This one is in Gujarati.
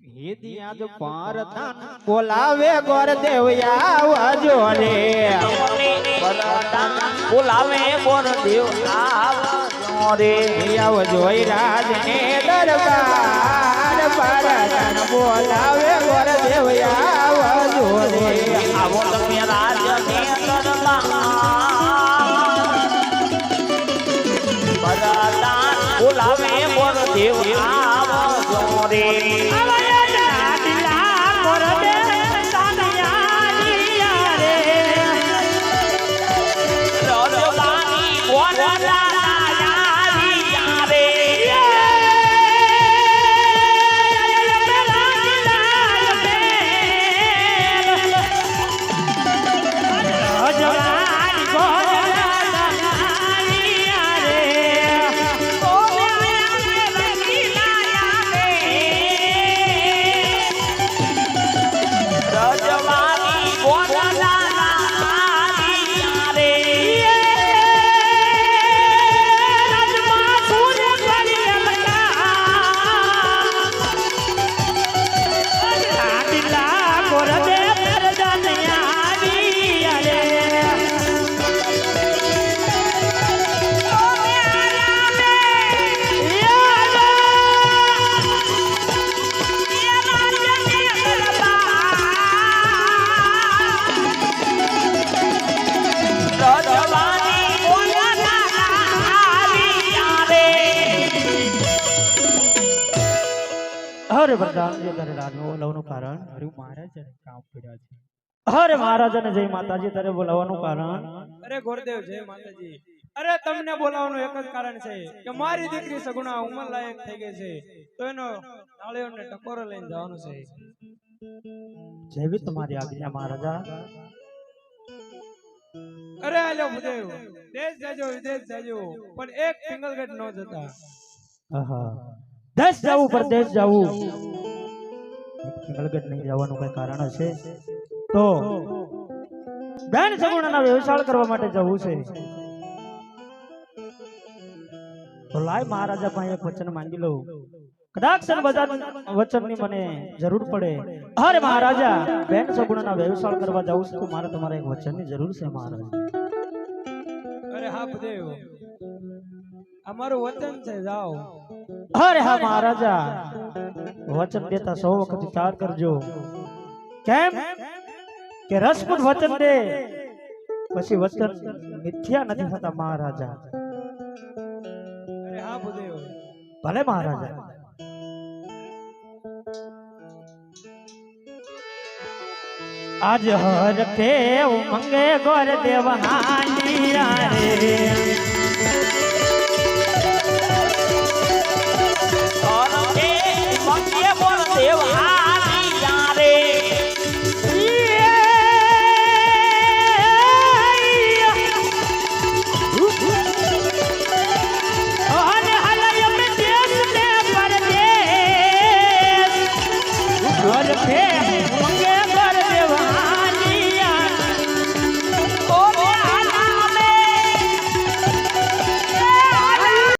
હેદી આજ પારધાન બોલાવે ગોરદેવ આવજો રે બોલાવે ગોરદેવ આવજો રે આવજો રાજ ને દરબાર પારધાન બોલાવે ગોરદેવ આવજો રે આવો તમે રાજને દરબાર. બોલાવે ગોરદેવ બોર દેવ આવજો રે રજવાની હરે વરદાન જે તારે રાજનો બોલાવવાનું કારણ? હરે મહારાજ કામ પડ્યા છે. હરે મહારાજાને જય માતાજી તારે બોલાવવાનું કારણ? અરે ગોરદેવ જય માતાજી. અરે તમને બોલાવવાનું એક જ કારણ છે કે મારી દીકરી સગુણા ઉંમર લાયક થઈ ગઈ છે. તો એનો નાળિયેરને ટકોરો લઈને જવાનું છે. જેવી તમારી આજ્ઞા મહારાજા. અરે આલો ભૂદેવ દેશ જાજો વિદેશ જાજો પણ એક પિંગલગઢ ન જતા. આહા. દેશ જવું પરદેશ જવું પિંગળગઢ નહીં જવાનું કઈ કારણ હશે? તો બેન સગુણાના વ્યવસાય કરવા માટે જવું છે. તો લાય મહારાજા પાસે એક વચન માંગી લઉં. કદાચ વચનની મને જરૂર પડે. અરે મહારાજા બેન સગુણાના વ્યવસાય કરવા જવું છે. તો મારે તમારે એક વચનની જરૂર છે મહારાજા. અરે હા ભૂદેવ અમારું વતન છે જાઓ અરે હા મહારાજા વચન દેતા સૌ વખત વિચાર કરજો કેમ કે રસપૂત વચન દે પછી વચન મિથ્યા નથી થતા મહારાજા અરે હા ભૂદેવ ભલે મહારાજા આજ હર ફે ઉમંગે ગોર દેવ હાની રે